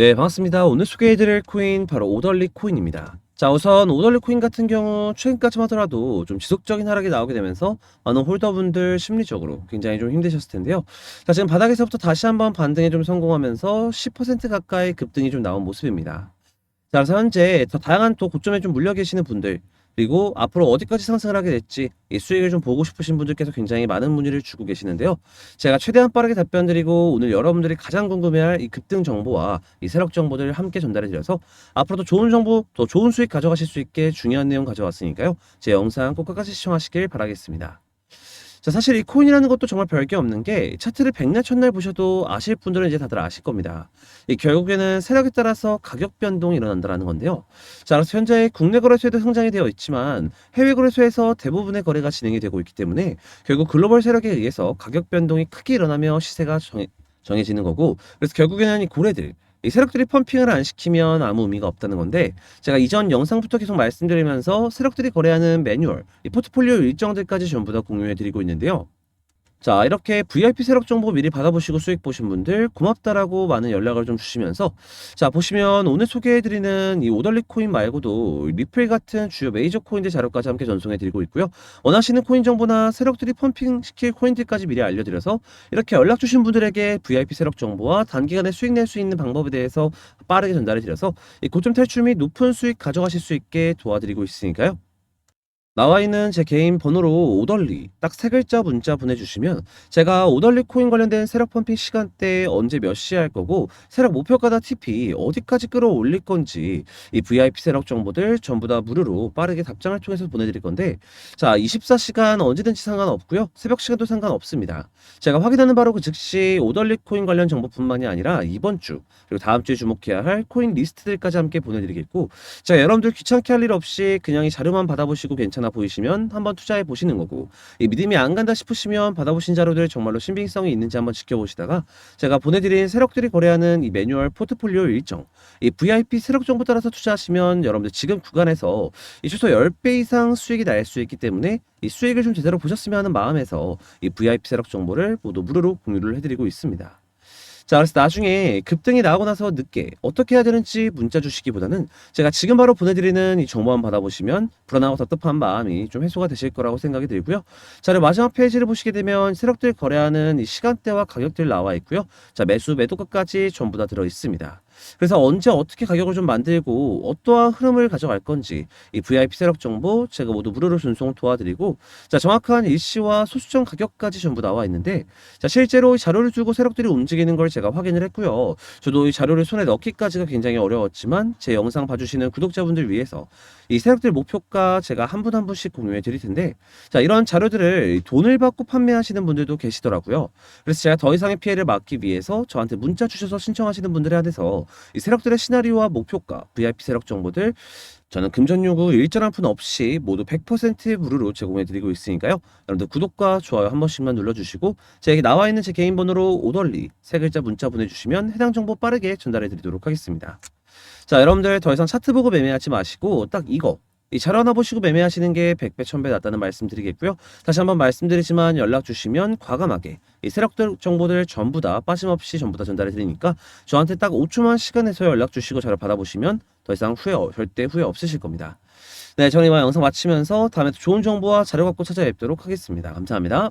네, 반갑습니다. 오늘 소개해드릴 코인 바로 오덜리 코인입니다. 자, 우선 오덜리 코인 같은 경우 최근까지만 하더라도 좀 지속적인 하락이 나오게 되면서 많은 홀더분들 심리적으로 굉장히 좀 힘드셨을 텐데요. 자, 지금 바닥에서부터 다시 한번 반등에 좀 성공하면서 10% 가까이 급등이 좀 나온 모습입니다. 자, 그래서 현재 더 다양한 또 고점에 좀 물려 계시는 분들 그리고 앞으로 어디까지 상승을 하게 될지 이 수익을 좀 보고 싶으신 분들께서 굉장히 많은 문의를 주고 계시는데요. 제가 최대한 빠르게 답변 드리고 오늘 여러분들이 가장 궁금해할 이 급등 정보와 이 세력 정보들을 함께 전달해 드려서 앞으로도 좋은 정보, 더 좋은 수익 가져가실 수 있게 중요한 내용 가져왔으니까요. 제 영상 꼭 끝까지 시청하시길 바라겠습니다. 자, 사실 이 코인이라는 것도 정말 별게 없는 게 차트를 백날 첫날 보셔도 아실 분들은 이제 다들 아실 겁니다. 이 결국에는 세력에 따라서 가격 변동이 일어난다는 건데요. 자, 그래서 현재 국내 거래소에도 상장이 되어 있지만 해외 거래소에서 대부분의 거래가 진행이 되고 있기 때문에 결국 글로벌 세력에 의해서 가격 변동이 크게 일어나며 시세가 정해, 정해지는 거고 그래서 결국에는 이 고래들 이 세력들이 펌핑을 안 시키면 아무 의미가 없다는 건데 제가 이전 영상부터 계속 말씀드리면서 세력들이 거래하는 매뉴얼, 이 포트폴리오 일정들까지 전부 다 공유해 드리고 있는데요. 자, 이렇게 VIP 세력 정보 미리 받아보시고 수익 보신 분들 고맙다라고 많은 연락을 좀 주시면서 자, 보시면 오늘 소개해드리는 이 오덜리 코인 말고도 리플 같은 주요 메이저 코인들 자료까지 함께 전송해드리고 있고요. 원하시는 코인 정보나 세력들이 펌핑 시킬 코인들까지 미리 알려드려서 이렇게 연락 주신 분들에게 VIP 세력 정보와 단기간에 수익 낼 수 있는 방법에 대해서 빠르게 전달해드려서 이 고점 탈출 및 높은 수익 가져가실 수 있게 도와드리고 있으니까요. 나와 있는 제 개인 번호로 오덜리 딱 세 글자 문자 보내주시면 제가 오덜리 코인 관련된 세력 펌핑 시간대 언제 몇 시에 할 거고 세력 목표가다 TP 어디까지 끌어올릴 건지 이 VIP 세력 정보들 전부 다 무료로 빠르게 답장을 통해서 보내드릴 건데 자 24시간 언제든지 상관없고요. 새벽 시간도 상관없습니다. 제가 확인하는 바로 그 즉시 오덜리 코인 관련 정보뿐만이 아니라 이번 주 그리고 다음 주에 주목해야 할 코인 리스트들까지 함께 보내드리겠고 자 여러분들 귀찮게 할 일 없이 그냥 이 자료만 받아보시고 괜찮아 보이시면 한번 투자해 보시는 거고 이 믿음이 안 간다 싶으시면 받아보신 자료들 정말로 신빙성이 있는지 한번 지켜보시다가 제가 보내드린 세력들이 거래하는 이 매뉴얼 포트폴리오 일정 이 VIP 세력 정보 따라서 투자하시면 여러분들 지금 구간에서 이 최소 10배 이상 수익이 날 수 있기 때문에 이 수익을 좀 제대로 보셨으면 하는 마음에서 이 VIP 세력 정보를 모두 무료로 공유를 해드리고 있습니다. 자, 그래서 나중에 급등이 나오고 나서 늦게 어떻게 해야 되는지 문자 주시기보다는 제가 지금 바로 보내드리는 이 정보만 받아보시면 불안하고 답답한 마음이 좀 해소가 되실 거라고 생각이 들고요. 자, 마지막 페이지를 보시게 되면 세력들 거래하는 이 시간대와 가격들 나와 있고요. 자, 매수, 매도가까지 전부 다 들어 있습니다. 그래서 언제 어떻게 가격을 좀 만들고 어떠한 흐름을 가져갈 건지 이 VIP 세력 정보 제가 모두 무료로 전송 도와드리고 자 정확한 일시와 소수점 가격까지 전부 나와 있는데 자 실제로 이 자료를 두고 세력들이 움직이는 걸 제가 확인을 했고요. 저도 이 자료를 손에 넣기까지가 굉장히 어려웠지만 제 영상 봐주시는 구독자분들 위해서 이 세력들 목표가 제가 한 분 한 분씩 공유해 드릴 텐데 자 이런 자료들을 돈을 받고 판매하시는 분들도 계시더라고요. 그래서 제가 더 이상의 피해를 막기 위해서 저한테 문자 주셔서 신청하시는 분들에 한해서 이 세력들의 시나리오와 목표가 VIP 세력 정보들 저는 금전 요구 일절 한푼 없이 모두 100% 무료로 제공해 드리고 있으니까요. 여러분들 구독과 좋아요 한 번씩만 눌러 주시고 제게 나와 있는 제 개인 번호로 오덜리 세 글자 문자 보내 주시면 해당 정보 빠르게 전달해 드리도록 하겠습니다. 자 여러분들 더 이상 차트 보고 매매하지 마시고 딱 이거 이 자료 하나 보시고 매매하시는 게 100배, 1000배 낫다는 말씀 드리겠고요. 다시 한번 말씀드리지만 연락 주시면 과감하게 이 세력들 정보들 전부 다 빠짐없이 전부 다 전달해 드리니까 저한테 딱 5초만 시간 내서 연락 주시고 자료 받아보시면 더 이상 후회, 어- 절대 후회 없으실 겁니다. 네, 저는 이만 영상 마치면서 다음에 또 좋은 정보와 자료 갖고 찾아뵙도록 하겠습니다. 감사합니다.